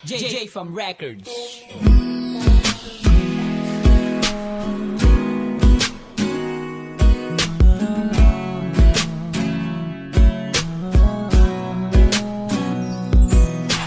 JJ from Records.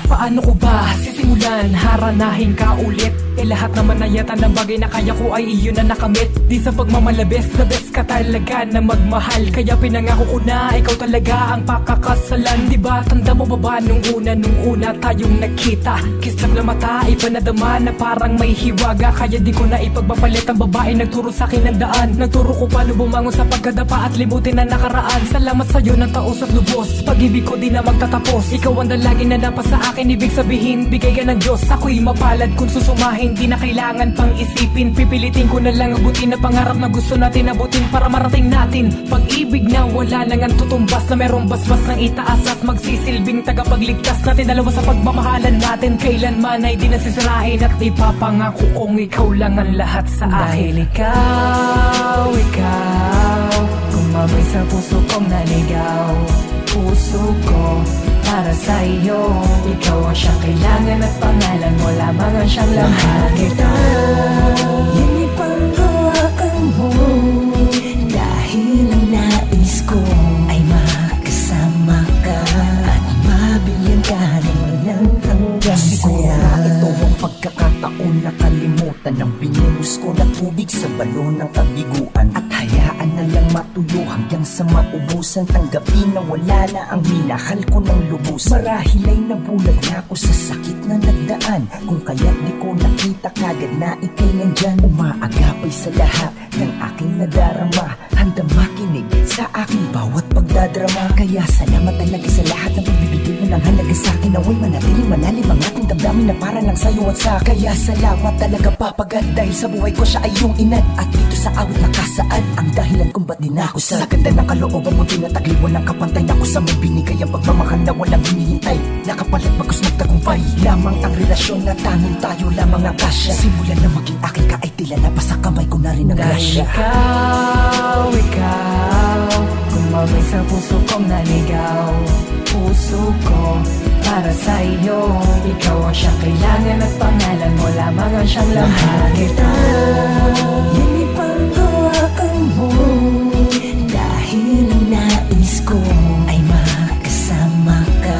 Paano ko ba sisimulan? Haranahin ka ulit Eh lahat naman na yata ng bagay na kaya ko ay iyon na nakamit. Di sa pagmamalabes, the best ka talaga na magmahal. Kaya pinangako ko na ikaw talaga ang pakakasalan. Diba tanda mo ba ba nung una, nung una tayong nakita? Kiss lang na mata, iba na na parang may hiwaga. Kaya di ko na ipagpapalit ang babae Nagturo sa akin ng daan. Nagturo ko paano bumangon sa pagkadapa At libutin ang nakaraan. Salamat sa'yo ng taos at lubos. Pag-ibig ko di na magtatapos. Ikaw ang dalagi na napas sa akin Ibig sabihin, bigay ka ng Diyos. Ako'y mapalad kung susumahin Di na kailangan pang isipin. Pipilitin ko na lang abutin na pangarap na gusto natin abutin Para marating natin. Pag-ibig na wala nang ang tutumbas Na merong basbas ng itaas At magsisilbing tagapagligtas natin. Dalawa sa pagmamahalan natin Kailanman ay di nasisirain At ipapangako kong ikaw lang ang lahat sa akin. Dahil ikaw, ikaw Kumabay sa puso kong naligaw sa iyo Ikaw ang siyang kailangan at pangalan mo lamang ang siyang lahat. Kita Yan ay panghawakan mo. Dahil ang nais ko ay makasama ka At mabigyan ka naman ng hanggang Siguro ito ang pagkakataon na kalimutan Ang binuhos ko na tubig sa balon ng kabiguan hanggang sa maubusan. Tanggapin na wala na ang minahal ko ng lubusan Marahil ay nabulag na ako sa sakit na nagdaan. Kung kaya't di ko nakita kagad na ikay nandyan Umaagapay sa lahat ng aking nadarama. Handang makinig sa aking bawat pagdadrama. Kaya salamat talaga sa lahat ng pagbibigay mo ng halaga sa akin. Naway manatiling malalim ang ating damdamin na para lang sa'yo at sa. Kaya salamat talaga papagat dahil sa buhay ko siya ay yung inad. At dito sa awit nakasaad ang dahilan kung ba't din ako sa Sa ganda ng kalooban mo tinatagli walang kapantay na ko sa may binigay. Ang pagmamahal na walang hinihintay. Nakapalit bagos nagtagumpay Lamang ang relasyon na tanging tayo lamang ang kasya. Simulan na maging akin ka ay tila na pa sa kamay ko na rin ang Dahil grasya ikaw, ikaw Kumabay sa puso kong naligaw. Puso ko para sa iyo Ikaw ang siyang kailangan at pangalan mo lamang ang siyang lahat. Kita ko ay makasama ka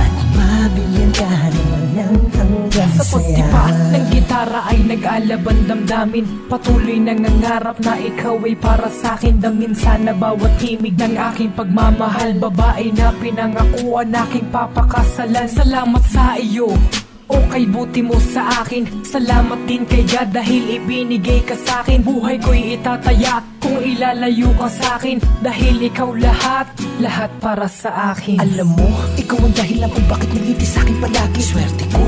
At mabigyan ka naman ng hanggang Sa saya. pagtipa ng gitara ay nag-alaban damdamin. Patuloy nangangarap na ikaw ay para sa akin. Damin sana bawat himig ng aking pagmamahal. Babae na pinangakuan aking papakasalan. Salamat sa iyo o kay buti mo sa akin Salamat din kay God dahil ibinigay ka sa akin. Buhay ko'y itataya kung ilalayo ka sa akin Dahil ikaw lahat, lahat para sa akin. Alam mo, ikaw ang dahilan kung bakit nangiti sa akin palagi. Swerte ko,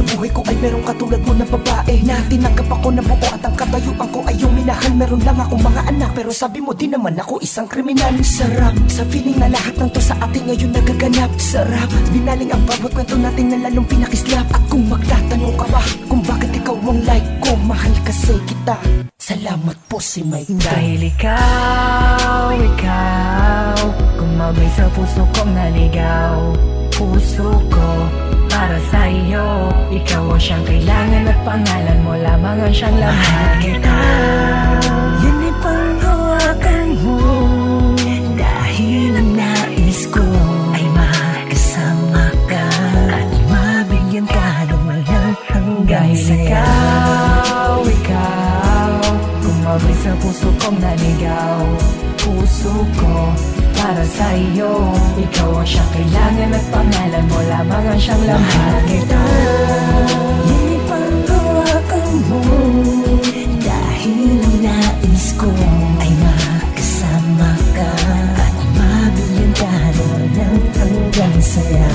sa buhay ko ay merong katulad mo na babae. Na tinanggap ako ng buo at ang katayuan ko ay yung minahal Meron lang akong mga anak pero sabi mo di naman ako isang kriminal. Sarap, sa feeling na lahat ng to sa atin ngayon nagaganap. Sarap, binaling ang bawat kwento natin na lalong pinakislap. At kung magtatanong ka ba kung bakit ikaw ang like ko Mahal kasi kita, salamat po si Mike Dahil ikaw, ikaw Kumabay sa puso kong naligaw. Puso ko para sa iyo Ikaw ang siyang kailangan at pangalan mo lamang ang siyang lahat kita. Yan ay panghawakan mo. Dahil ang nais ko ay makasama ka. At mabigyan ka ng hanggang Dahil saya ikaw, ikaw Kumabay sa puso kong naligaw. Puso ko para sa iyo Ikaw ang siyang kailangan at pangalan mo lamang ang siyang laman Mahal kita Ipagawa ka mo Dahil ang nais ko ay makasama ka At mabigyan ka ng hanggang saya.